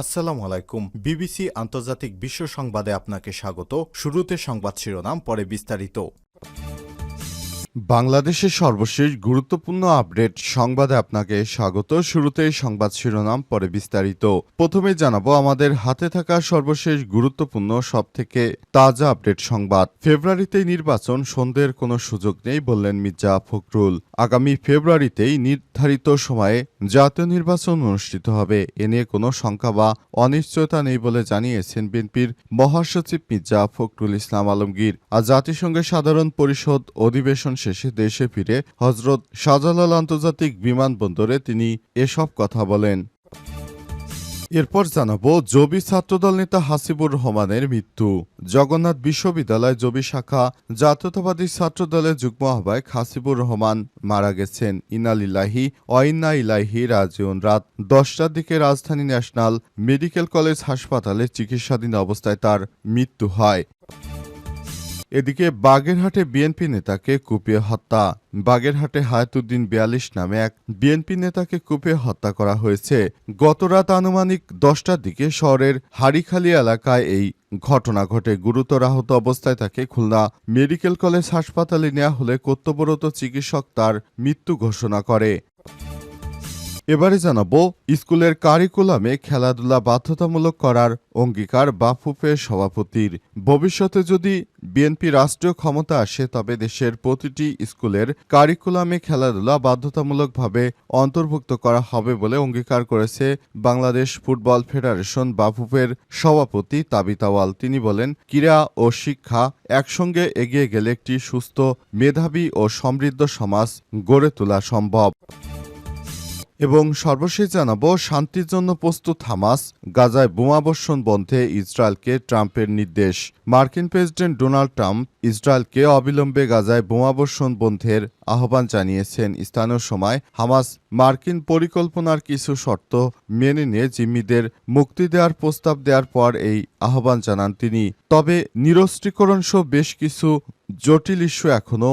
আসসালামু আলাইকুম। বিবিসি আন্তর্জাতিক বিশ্ব সংবাদে আপনাকে স্বাগত। শুরুতে সংবাদ শিরোনাম, পরে বিস্তারিত। বাংলাদেশের সর্বশেষ গুরুত্বপূর্ণ আপডেট সংবাদে আপনাকে স্বাগত। শুরুতেই সংবাদ শিরোনাম, পরে বিস্তারিত। প্রথমে জানাব, আমাদের হাতে থাকা সর্বশেষ গুরুত্বপূর্ণ, সবথেকে তাজা আপডেট সংবাদ। ফেব্রুয়ারিতে নির্বাচন, সন্দেহের কোনো সুযোগ নেই বললেন মির্জা ফখরুল। আগামী ফেব্রুয়ারিতেই নির্ধারিত সময়ে জাতীয় নির্বাচন অনুষ্ঠিত হবে। এ নিয়ে কোনো শঙ্কা বা অনিশ্চয়তা নেই বলে জানিয়েছেন বিএনপির মহাসচিব মির্জা ফখরুল ইসলাম আলমগীর। আর জাতিসংঘের সাধারণ পরিষদ অধিবেশন শেষে দেশে ফিরে হজরত শাহজালাল আন্তর্জাতিক বিমানবন্দরে তিনি এসব কথা বলেন। এরপর জানাব, জবি ছাত্রদল নেতা হাসিবুর রহমানের মৃত্যু। জগন্নাথ বিশ্ববিদ্যালয় জবি শাখা জাতীয়তাবাদী ছাত্রদলের যুগ্ম আহ্বায়ক হাসিবুর রহমান মারা গেছেন। ইনালিল্লাহি অইন্না ইলাহি রাজিউন। রাত দশটার দিকে রাজধানী ন্যাশনাল মেডিকেল কলেজ হাসপাতালে চিকিৎসাধীন অবস্থায় তার মৃত্যু হয়। এদিকে বাগেরহাটে বিএনপি নেতাকে কুপিয়ে হত্যা। বাগেরহাটে হায়াতুদ্দিন বিয়াল্লিশ নামে এক বিএনপি নেতাকে কুপিয়ে হত্যা করা হয়েছে। গতরাত আনুমানিক দশটার দিকে শহরের হারিখালি এলাকায় এই ঘটনা ঘটে। গুরুতর আহত অবস্থায় তাকে খুলনা মেডিকেল কলেজ হাসপাতালে নেওয়া হলে কর্তব্যরত চিকিৎসক তার মৃত্যু ঘোষণা করে। এবারে জানাব, স্কুলের কারিকুলামে খেলাধুলা বাধ্যতামূলক করার অঙ্গীকার বাফুফের সভাপতির। ভবিষ্যতে যদি বিএনপি রাষ্ট্রীয় ক্ষমতা আসে, তবে দেশের প্রতিটি স্কুলের কারিকুলামে খেলাধুলা বাধ্যতামূলকভাবে অন্তর্ভুক্ত করা হবে বলে অঙ্গীকার করেছে বাংলাদেশ ফুটবল ফেডারেশন বাফুফের সভাপতি তাবিতাওয়াল তিনি বলেন, ক্রীড়া ও শিক্ষা একসঙ্গে এগিয়ে গেলে একটি সুস্থ, মেধাবী ও সমৃদ্ধ সমাজ গড়ে তোলা সম্ভব। এবং সর্বশেষ জানাব, শান্তির জন্য প্রস্তুত হামাস গাজায় বোমাবর্ষণ বন্ধে ইসরায়েলকে ট্রাম্পের নির্দেশ। মার্কিন প্রেসিডেন্ট ডোনাল্ড ট্রাম্প ইসরায়েলকে অবিলম্বে গাজায় বোমাবর্ষণ বন্ধের আহ্বান জানিয়েছেন। স্থানীয় সময় হামাস মার্কিন পরিকল্পনার কিছু শর্ত মেনে নিয়ে জিম্মিদের মুক্তি দেওয়ার প্রস্তাব দেওয়ার পর এই আহ্বান জানান তিনি। তবে নিরস্ত্রীকরণ সহ বেশ কিছু জটিল ইস্যু এখনও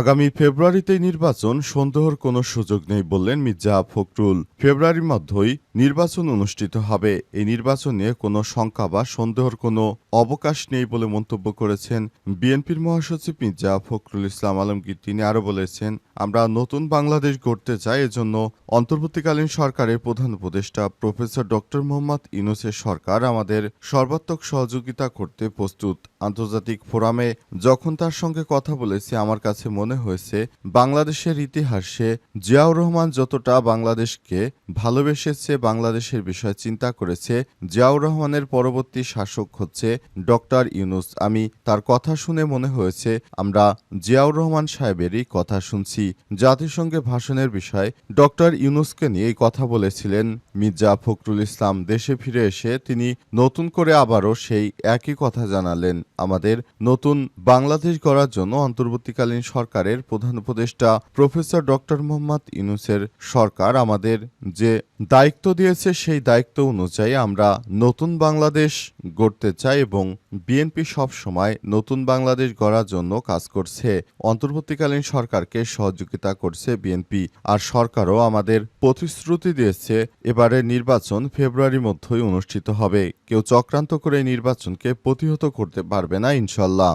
আগামী ফেব্রুয়ারিতে নির্বাচন, সন্দেহর কোনো সুযোগ নেই বললেন মির্জা ফখরুল। ফেব্রুয়ারির মধ্যেই নির্বাচন অনুষ্ঠিত হবে। এই নির্বাচন কোনো শঙ্কা বা সন্দেহর কোনো অবকাশ নেই বলে মন্তব্য করেছেন বিএনপির মহাসচিব মির্জা ফখরুল ইসলাম আলমগীর। তিনি আরও বলেছেন, আমরা নতুন বাংলাদেশ গড়তে চাই এজন্য অন্তর্বর্তীকালীন সরকারের প্রধান উপদেষ্টা প্রফেসর ডক্টর মোহাম্মদ ইউনুসের সরকার আমাদের সর্বাত্মক সহযোগিতা করতে প্রস্তুত। আন্তর্জাতিক ফোরামে যখন তার সঙ্গে কথা বলেছি, আমার কাছে মনে হয়েছে, বাংলাদেশের ইতিহাসে জিয়াউর রহমান যতটা বাংলাদেশকে ভালোবেসেছে, বাংলাদেশের বিষয়ে চিন্তা করেছে, জিয়াউর রহমানের পরবর্তী শাসক হচ্ছে ডক্টর ইউনুস। আমি তার কথা শুনে মনে হয়েছে, আমরা জিয়াউর রহমান সাহেবেরই কথা শুনছি। জাতিসংঘে ভাষণের বিষয়ে ডক্টর ইউনুসকে নিয়ে কথা বলেছিলেন মির্জা ফখরুল ইসলাম। দেশে ফিরে এসে তিনি নতুন করে আবারও সেই একই কথা জানালেন। আমাদের নতুন বাংলাদেশ গড়ার জন্য অন্তর্বর্তীকালীন সরকারের প্রধান উপদেষ্টা প্রফেসর ডক্টর মোহাম্মদ ইউনুসের সরকার আমাদের যে দায়িত্ব দিয়েছে সেই দায়িত্ব অনুযায়ী আমরা নতুন বাংলাদেশ গড়তে চাই এবং বিএনপি সব সময় নতুন বাংলাদেশ গড়ার জন্য কাজ করছে। অন্তর্বর্তীকালীন সরকারকে সহযোগিতা করছে বিএনপি আর সরকারও আমাদের প্রতিশ্রুতি দিয়েছে এবারে নির্বাচন ফেব্রুয়ারির মধ্যেই অনুষ্ঠিত হবে। কেউ চক্রান্ত করে নির্বাচনকে প্রতিহত করতে পারবে না ইনশাল্লাহ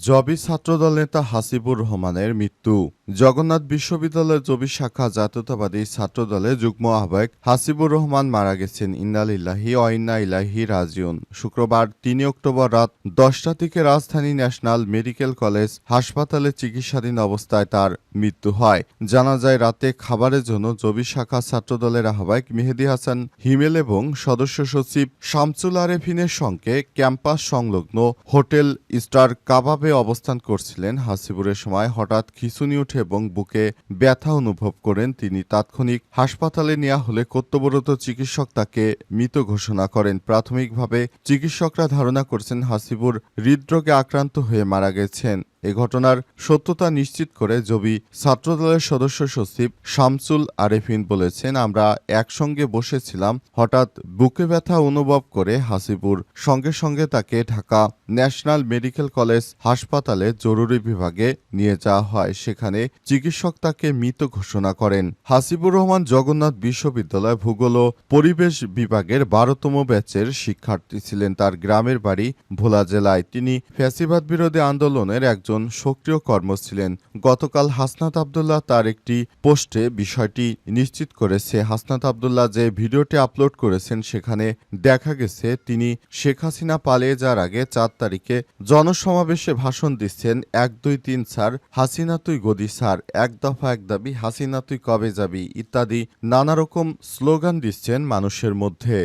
জবি ছাত্রদল নেতা হাসিবুর রহমানের মৃত্যু। জগন্নাথ বিশ্ববিদ্যালয়ের জবি শাখা জাতীয়তাবাদী ছাত্রদলের যুগ্ম আহ্বায়ক হাসিবুর রহমান মারা গেছেন। ইন্নালিল্লাহি অইন্না ইলাহি রাজিউন। শুক্রবার, তিন অক্টোবর রাত দশটা থেকে রাজধানী ন্যাশনাল মেডিকেল কলেজ হাসপাতালে চিকিৎসাধীন অবস্থায় তার মৃত্যু হয়। জানা যায়, রাতে খাবারের জন্য জবি শাখা ছাত্রদলের আহ্বায়ক মেহেদি হাসান হিমেল এবং সদস্য সচিব শামসুল আরেফিনের সঙ্গে ক্যাম্পাস সংলগ্ন হোটেল স্টার কাবাবে অবস্থান করছিলেন হাসিবুরের সময় হঠাৎ খিঁচুনি ওঠে এবং বুকে ব্যথা অনুভব করেন তিনি। তাৎক্ষণিক হাসপাতালে নেওয়া হলে কর্তব্যরত চিকিৎসক তাকে মৃত ঘোষণা করেন। প্রাথমিকভাবে চিকিৎসকরা ধারণা করছেন হাসিবুর হৃদরোগে আক্রান্ত হয়ে মারা গেছেন। এ ঘটনার সত্যতা নিশ্চিত করে জবি ছাত্রদলের সদস্য সচিব শামসুল আরেফিন বলেছেন, আমরা একসঙ্গে বসেছিলাম, হঠাৎ বুকে ব্যথা অনুভব করে হাসিবুর। সঙ্গে সঙ্গে তাকে ঢাকা ন্যাশনাল মেডিকেল কলেজ হাসপাতালে জরুরি বিভাগে নিয়ে যাওয়া হয়। সেখানে চিকিৎসক তাকে মৃত ঘোষণা করেন। হাসিবুর রহমান জগন্নাথ বিশ্ববিদ্যালয় ভূগোল ও পরিবেশ বিভাগের বারোতম ব্যাচের শিক্ষার্থী ছিলেন। তার গ্রামের বাড়ি ভোলা জেলায়। তিনি ফ্যাসিবাদ বিরোধী আন্দোলনের একজন সক্রিয় কর্ম ছিলেন গতকাল হাসনাত আবদুল্লাহ তার একটি পোস্টে বিষয়টি নিশ্চিত করেছে। হাসনাত আবদুল্লাহ যে ভিডিওটি আপলোড করেছেন, সেখানে দেখা গেছে তিনি শেখ হাসিনা পালিয়ে যাওয়ার আগে চার তারিখে জনসমাবেশে ভাষণ দিচ্ছেন, এক, দুই, তিন, স্যার, হাসিনা তুই গদি, স্যার, এক দফা এক দাবি, হাসিনা তুই কবে যাবি? ইত্যাদি নানা রকম স্লোগান দিচ্ছেন মানুষের মধ্যে।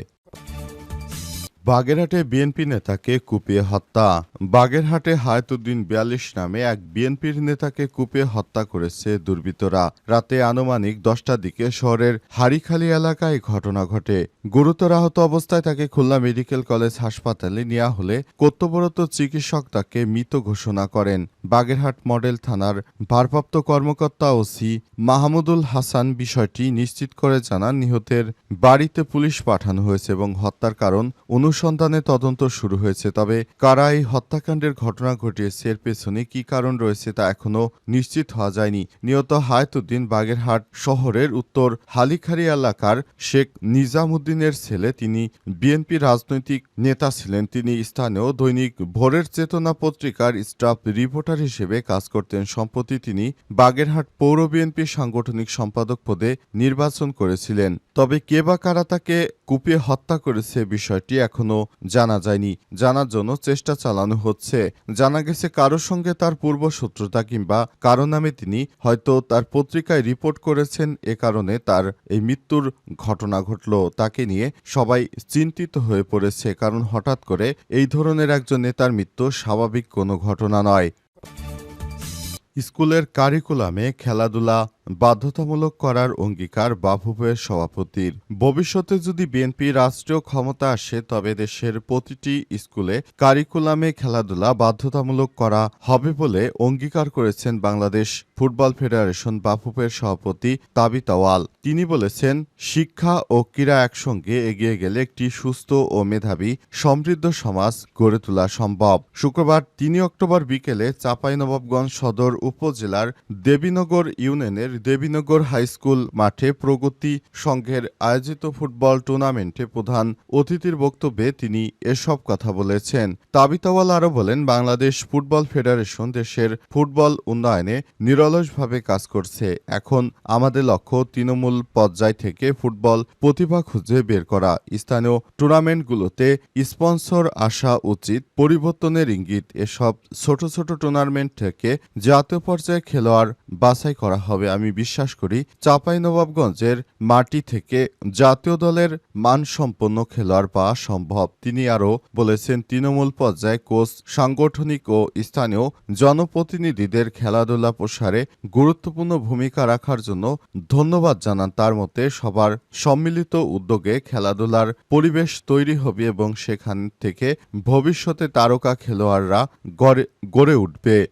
বাগেরহাটে বিএনপি নেতাকে কুপিয়ে হত্যা। বাগেরহাটে হায়াতুদ্দিন বিয়াল্লিশ নামে এক বিএনপির নেতাকে কুপিয়ে হত্যা করেছে দুর্বৃত্তরা। রাতে আনুমানিক দশটার দিকে শহরের হারিখালি এলাকায় ঘটনা ঘটে। গুরুতর আহত অবস্থায় তাকে খুলনা মেডিকেল কলেজ হাসপাতালে নেওয়া হলে কর্তব্যরত চিকিৎসক তাকে মৃত ঘোষণা করেন। বাগেরহাট মডেল থানার ভারপ্রাপ্ত কর্মকর্তা ওসি মাহমুদুল হাসান বিষয়টি নিশ্চিত করে জানান, নিহতের বাড়িতে পুলিশ পাঠানো হয়েছে এবং হত্যার কারণ অনুসন্ধানে তদন্ত শুরু হয়েছে। তবে কারা এই হত্যাকাণ্ডের ঘটনা ঘটিয়েছে, এর পেছনে কি কারণ রয়েছে তা এখনও নিশ্চিত হওয়া যায়নি। নিহত হায়াতুদ্দিন বাগেরহাট শহরের উত্তর হালিখারি এলাকার শেখ নিজামুদ্দিনের ছেলে, তিনি বিএনপি রাজনৈতিক নেতা ছিলেন। তিনি স্থানীয় দৈনিক ভোরের চেতনা পত্রিকার স্টাফ রিপোর্টার হিসেবে কাজ করতেন সম্প্রতি তিনি বাগেরহাট পৌর বিএনপি সাংগঠনিক সম্পাদক পদে নির্বাচন করেছিলেন। তবে কে বা কারা তাকে কুপিয়ে হত্যা করেছে বিষয়টি এখনও জানা যায়নি। জানার জন্য চেষ্টা চালানো হচ্ছে। জানা গেছে, কারোর সঙ্গে তার পূর্ব শত্রুতা কিংবা কারও নামে তিনি হয়তো তার পত্রিকায় রিপোর্ট করেছেন, এ কারণে তার এই মৃত্যুর ঘটনা ঘটল। তাকে নিয়ে সবাই চিন্তিত হয়ে পড়েছে, কারণ হঠাৎ করে এই ধরনের একজন নেতার মৃত্যু স্বাভাবিক কোনো ঘটনা নয়। স্কুলের কারিকুলামে খেলাধুলা বাধ্যতামূলক করার অঙ্গীকার বাফুফের সভাপতির। ভবিষ্যতে যদি বিএনপি রাষ্ট্রীয় ক্ষমতা আসে, তবে দেশের প্রতিটি স্কুলে কারিকুলামে খেলাধুলা বাধ্যতামূলক করা হবে বলে অঙ্গীকার করেছেন বাংলাদেশ ফুটবল ফেডারেশন বাফুফের সভাপতি তাবিতাওয়াল তিনি বলেছেন, শিক্ষা ও ক্রীড়া একসঙ্গে এগিয়ে গেলে একটি সুস্থ ও মেধাবী, সমৃদ্ধ সমাজ গড়ে তোলা সম্ভব। শুক্রবার তিন অক্টোবর বিকেলে চাঁপাইনবাবগঞ্জ সদর উপজেলার দেবীনগর ইউনিয়নের দেবীনগর হাইস্কুল মাঠে প্রগতি সংঘের আয়োজিত ফুটবল টুর্নামেন্টে প্রধান অতিথির বক্তব্যে তিনি এসব কথা বলেছেন। তাবিতাওয়াল আরও বলেন, বাংলাদেশ ফুটবল ফেডারেশন দেশের ফুটবল উন্নয়নে নিরলসভাবে কাজ করছে। এখন আমাদের লক্ষ্য তৃণমূল পর্যায় থেকে ফুটবল প্রতিভা খুঁজে বের করা। স্থানীয় টুর্নামেন্টগুলোতে স্পন্সর আসা উচিত, পরিবর্তনের ইঙ্গিত এসব ছোট ছোট টুর্নামেন্ট থেকে জাতীয় পর্যায়ে খেলোয়াড় বাছাই করা হবে। আমি বিশ্বাস করি চাঁপাইনবাবগঞ্জের মাটি থেকে জাতীয় দলের মানসম্পন্ন খেলোয়াড় পাওয়া সম্ভব। তিনি আরও বলেছেন, তৃণমূল পর্যায়ে কোচ, সাংগঠনিক ও স্থানীয় জনপ্রতিনিধিদের খেলাধুলা প্রসারে গুরুত্বপূর্ণ ভূমিকা রাখার জন্য ধন্যবাদ জানান। তার মতে, সবার সম্মিলিত উদ্যোগে খেলাধুলার পরিবেশ তৈরি হবে এবং সেখান থেকে ভবিষ্যতে তারকা খেলোয়াড়রা গড়ে গড়ে উঠবে।